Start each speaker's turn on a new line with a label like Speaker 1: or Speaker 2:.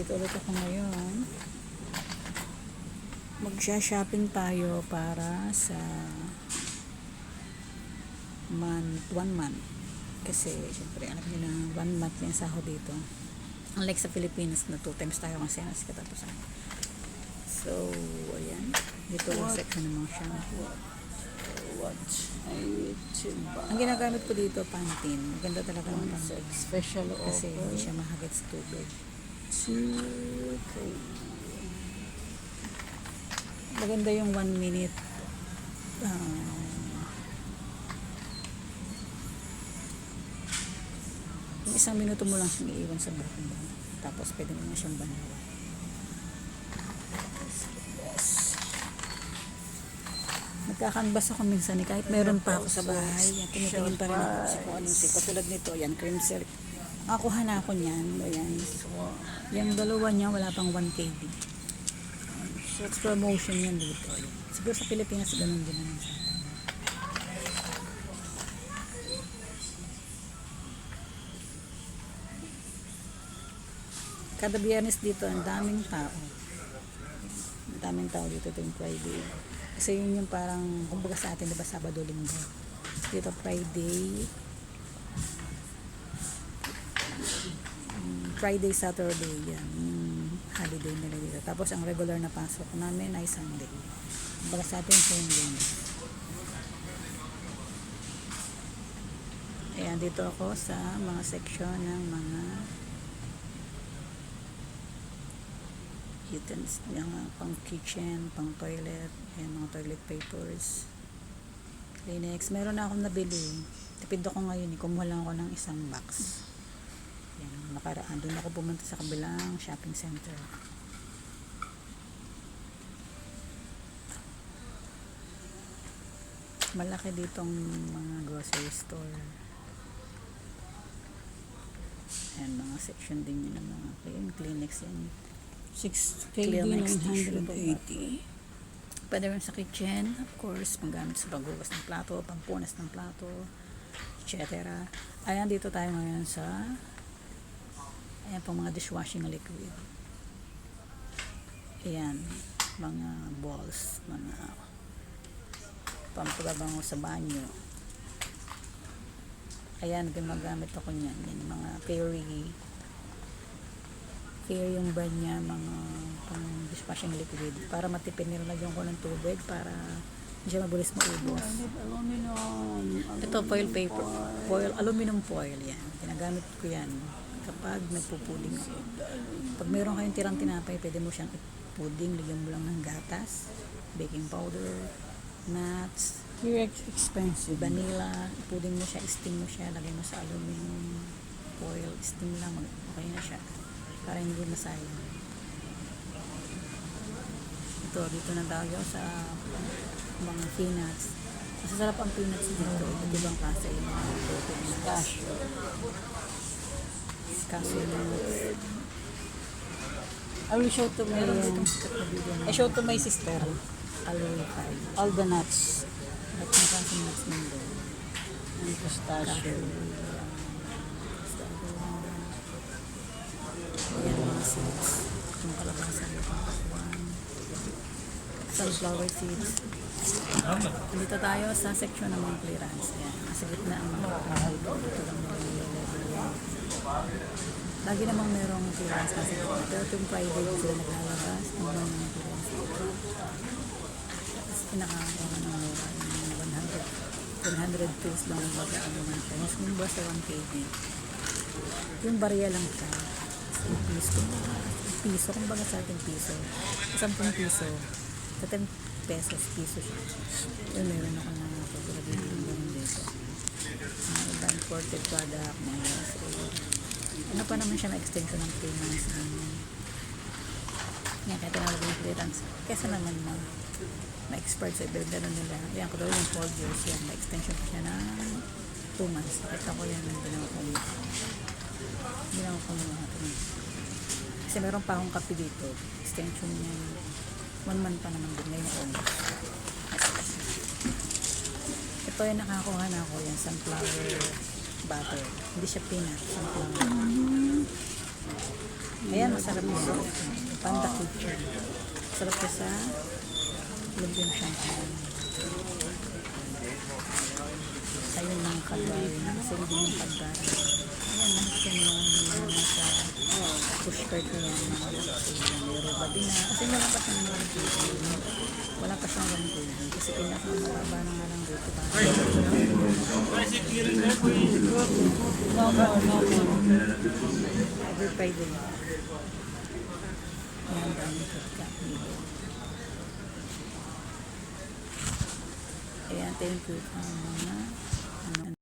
Speaker 1: Hello, andito ulit ako ngayon. Magsha-shopping tayo para sa month, one month. Kasi, syempre, alam niyo na, one month yung sahod dito. Unlike sa Pilipinas na two times tayo kasi nas katapusan. So, ayan. Dito ang section ng mga shampoo.
Speaker 2: Watch.
Speaker 1: Ang ginagamit ko dito, Pantene. Maganda talaga ng Pantene.
Speaker 2: Special
Speaker 1: Kasi
Speaker 2: offer.
Speaker 1: hindi siya mahagit sa tubig.
Speaker 2: Two, three.
Speaker 1: Maganda yung one minute ah, yung isang minuto mo lang siyang iiwan sa buhok mo. Tapos pwede mo na siyang banawa.
Speaker 2: Yes.
Speaker 1: Nagkakanbas ako minsan eh, kahit meron pa ako sa bahay. Yan, tinitingin pa rin ako kasi kung anong silk. Katulad nito, yan, cream silk. Nakakuha na ako niyan. Ayan. Yung dalawa niya, wala pang 1 kb. So, it's promotion yan dito. Ayan. Siguro sa Pilipinas, ganun din naman sa. Kada biyernes dito, ang daming tao. Ang daming tao dito tuwing Friday. Kasi yun yung parang, kumbaga sa atin, di ba, Sabado, Linggo. Dito, Friday, mm, Friday, Saturday, yan. Yung holiday nila dito. Tapos, ang regular na pasok namin ay Sunday. Kumbaga sa atin, same din. Ayan, dito ako sa mga section ng mga utensils, yung pang kitchen, pang toilet, ayan, mga toilet papers, Kleenex. Meron na akong nabili. Tipid ako ngayon, eh. kumuha lang ako ng isang box. Nakaraan. Doon ako pumunta sa kabilang shopping center. Malaki ditong mga grocery store. Ayan, mga section din yun ng mga Kleenex, Kleenex yan.
Speaker 2: 6
Speaker 1: Clear
Speaker 2: KD
Speaker 1: next tissue.
Speaker 2: 980.
Speaker 1: Pwede rin sa kitchen, of course, panggamit sa paghugas ng plato, pampunas ng plato, etc. Ayan, dito tayo ngayon sa ayan pong mga dishwashing liquid. Ayan, mga balls, mga pampababango sa banyo. Ayan, gumagamit ako niyan. Yan, mga fairy fair yung brand niya, mga pang dishwashing liquid para matipid nilagyan ko ng tubig para hindi siya mabilis maubos. Ito, foil paper. Foil, aluminum foil yan. Ginagamit ko yan kapag nagpupuding ako. Pag meron kayong tirang tinapay, pwede mo siyang puding, lagyan mo lang ng gatas, baking powder, nuts,
Speaker 2: Very expensive.
Speaker 1: vanilla, puding mo siya, steam mo siya, lagay mo sa aluminum foil, steam lang, okay na siya. Para hindi masayang. Ito, dito na tayo sa mga peanuts. Masasarap ang peanuts dito. Iba't ibang klase yung mga protein nuts.
Speaker 2: I will show to my. I show to my sister.
Speaker 1: Aloe Five.
Speaker 2: All the nuts.
Speaker 1: At yung cashew nuts nandun.
Speaker 2: And pistachio.
Speaker 1: Sunflower seeds. Dito tayo sa section ng mga clearance. Ayan. Nasa gitna ang mga dito. Dito lang mga. Lagi namang merong clearance kasi pero tuwing Friday sila naglalabas ng mga clearance dito. Tapos pinakakuha ng mura yung 100 100 pesos lang ang baga ang naman siya. Mas kung basta 1 kg. Yung barya lang siya. Yung piso. Piso, kumbaga sa ating piso. 10 piso. Sa 10 pesos, piso siya. Yun, meron ako na pagkakabili ng ganun dito. Mga iba imported product, mga. Ano pa naman siya na extension ng 3 months. Ganyan. Yan, kaya tinawag yung clearance. Kesa naman na ma-expert sa iba, gano'n nila. Yan, ko daw yung 4 years yan. Ma-extension ko siya ng 2 months. Nakita ko yan, ako dito. Hindi na ako kumuha. Kasi meron pa akong kape dito. Extension niya. 1 month pa naman din ngayon August. Ito yung nakakuha na ako yan, sunflower butter. Hindi siya peanut, sunflower. Ayan, masarap ito. Panda kitchen. Sarap siya sa lumpiang champagne. Ayun mga kadari. Kasi hindi yung kadari. Ayan, lahat yan mga mga nasa push cart na yan. Mga din na. Kasi wala pa siyang mga siyang review. Kasi pinakamababa na nga lang dito.
Speaker 2: No no more.
Speaker 1: Every Friday. Ayan, daming pagkain. Ayan, thank you sa mga